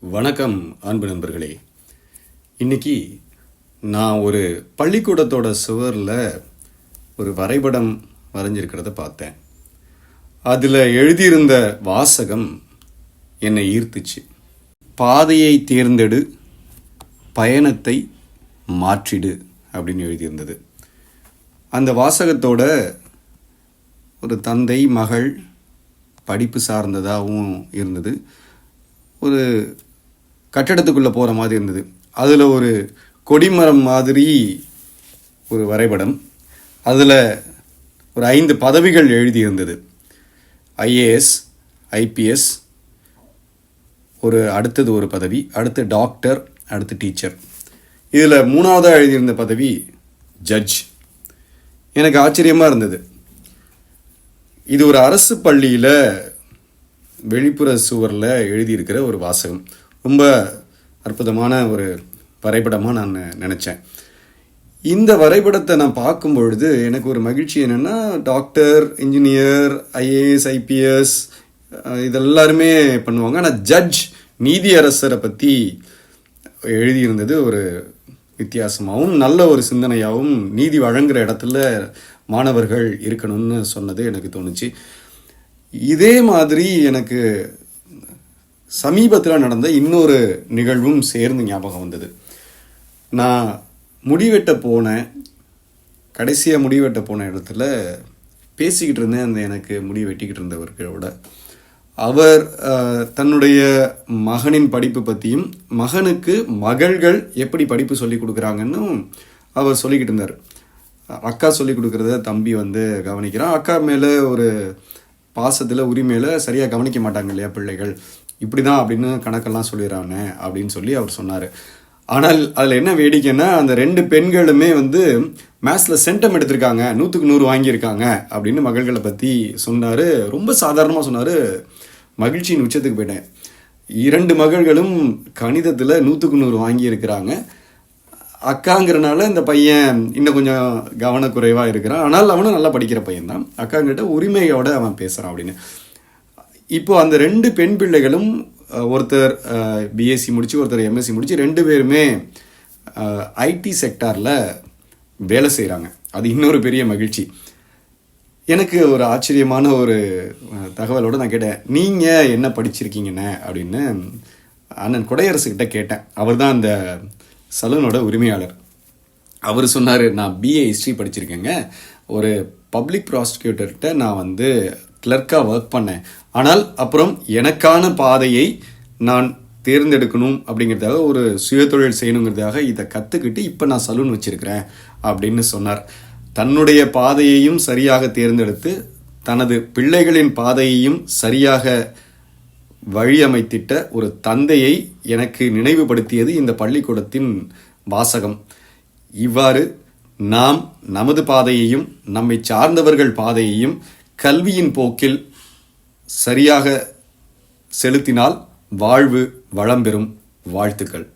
வணக்கம் அன்பு நண்பர்களே. இன்னைக்கு நான் ஒரு பள்ளிக்கூடத்தோட சுவரில் ஒரு வரைபடம் வரைஞ்சிருக்கிறத பார்த்தேன். அதில் எழுதியிருந்த வாசகம் என்னை ஈர்த்துச்சு. பாதையை தேர்ந்தெடு பயணத்தை மாற்றிடு அப்படின்னு எழுதியிருந்தது. அந்த வாசகத்தோட ஒரு தந்தை மகள் படிப்பு சார்ந்ததாகவும் இருந்தது. ஒரு கட்டடத்துக்குள்ளே போகிற மாதிரி இருந்தது. அதில் ஒரு கொடிமரம் மாதிரி ஒரு வரைபடம். அதில் ஒரு ஐந்து பதவிகள் எழுதியிருந்தது. ஐஏஎஸ் ஐபிஎஸ் ஒரு அடுத்தது ஒரு பதவி அடுத்து டாக்டர் அடுத்து டீச்சர். இதில் மூணாவதாக எழுதியிருந்த பதவி ஜட்ஜ். எனக்கு ஆச்சரியமாக இருந்தது. இது ஒரு அரசு பள்ளியில் வெளிப்புற சுவரில் எழுதியிருக்கிற ஒரு வாசகம். ரொம்ப அற்புதமான ஒரு வரைபடமாக நான் நினச்சேன். இந்த வரைபடத்தை நான் பார்க்கும் பொழுது எனக்கு ஒரு மகிழ்ச்சி என்னென்னா டாக்டர் இன்ஜினியர் ஐஏஎஸ் ஐபிஎஸ் இதெல்லாருமே பண்ணுவாங்க. ஆனால் ஜட்ஜ் நீதியரசரை பற்றி எழுதியிருந்தது ஒரு வித்தியாசமாகவும் நல்ல ஒரு சிந்தனையாகவும் நீதி வழங்குகிற இடத்துல மாணவர்கள் இருக்கணும்னு சொன்னது எனக்கு தோணுச்சு. இதே மாதிரி எனக்கு சமீபத்தில் நடந்த இன்னொரு நிகழ்வும் சேர்ந்து ஞாபகம் வந்தது. நான் முடிவெட்ட போனேன் கடைசியாக முடிவெட்ட போன இடத்துல பேசிக்கிட்டு இருந்தேன் அந்த எனக்கு முடி வெட்டிக்கிட்டு இருந்தவர்களோட. அவர் தன்னுடைய மகனின் படிப்பு பற்றியும் மகனுக்கு மகள்கள் எப்படி படிப்பு சொல்லி கொடுக்குறாங்கன்னு அவர் சொல்லிக்கிட்டு இருந்தார். அக்கா சொல்லி கொடுக்குறத தம்பி வந்து கவனிக்கிறான். அக்கா மேலே ஒரு பாசத்தில் உரிமையில் சரியாக கவனிக்க மாட்டாங்க இல்லையா பிள்ளைகள்? இப்படி தான் அப்படின்னு கணக்கெல்லாம் சொல்லிடுறானே அப்படின்னு சொல்லி அவர் சொன்னார். ஆனால் அதில் என்ன வேடிக்கைன்னா அந்த ரெண்டு பெண்களுமே வந்து மேத்ஸில் சென்டம் எடுத்திருக்காங்க நூற்றுக்கு நூறு வாங்கியிருக்காங்க அப்படின்னு மகள்களை பற்றி சொன்னார். ரொம்ப சாதாரணமாக சொன்னார். மகிழ்ச்சியின் உச்சத்துக்கு போயிட்டேன். இரண்டு மகள்களும் கணிதத்தில் நூற்றுக்கு நூறு வாங்கியிருக்கிறாங்க. அக்காங்கிறனால இந்த பையன் இன்னும் கொஞ்சம் கவனக்குறைவாக இருக்கிறான். ஆனால் அவனும் நல்லா படிக்கிற பையன் தான் அக்காங்கிட்ட உரிமையோட அவன் பேசுகிறான் அப்படின்னு. இப்போ அந்த ரெண்டு பெண் பிள்ளைகளும் ஒருத்தர் பிஎஸ்சி முடிச்சு ஒருத்தர் எம்எஸ்சி முடிச்சு ரெண்டு பேருமே ஐடி செக்டாரில் வேலை செய்கிறாங்க அது இன்னொரு பெரிய மகிழ்ச்சி. எனக்கு ஒரு ஆச்சரியமான ஒரு தகவலோடு தகவலோட நான் கேட்டேன். நீங்கள் என்ன படிச்சிருக்கீங்கண்ணே அப்படின்னு அண்ணன் குடையரசுக்கிட்ட கேட்டேன். அவர் தான் அந்த சலூனோட உரிமையாளர். அவர் சொன்னார் நான் பிஏ ஹிஸ்ட்ரி படிச்சிருக்கேங்க. ஒரு பப்ளிக் ப்ராசிக்யூட்டர்கிட்ட நான் வந்து கிளர்க்காக ஒர்க் பண்ணேன். ஆனால் அப்புறம் எனக்கான பாதையை நான் தேர்ந்தெடுக்கணும் அப்படிங்கிறதாக ஒரு சுயதொழில் செய்யணுங்கிறதாக இதை கற்றுக்கிட்டு இப்போ நான் சலூன் வச்சிருக்கிறேன் அப்படின்னு சொன்னார். தன்னுடைய பாதையையும் சரியாக தேர்ந்தெடுத்து தனது பிள்ளைகளின் பாதையையும் சரியாக வழியமைத்திட்ட ஒரு தந்தையை எனக்கு நினைவுபடுத்தியது இந்த பள்ளிக்கூடத்தின் வாசகம். இவ்வாறு நாம் நமது பாதையையும் நம்மை சார்ந்தவர்கள் பாதையையும் கல்வியின் போக்கில் சரியாக செலுத்தினால் வாழ்வு வளம் பெறும். வாழ்த்துக்கள்.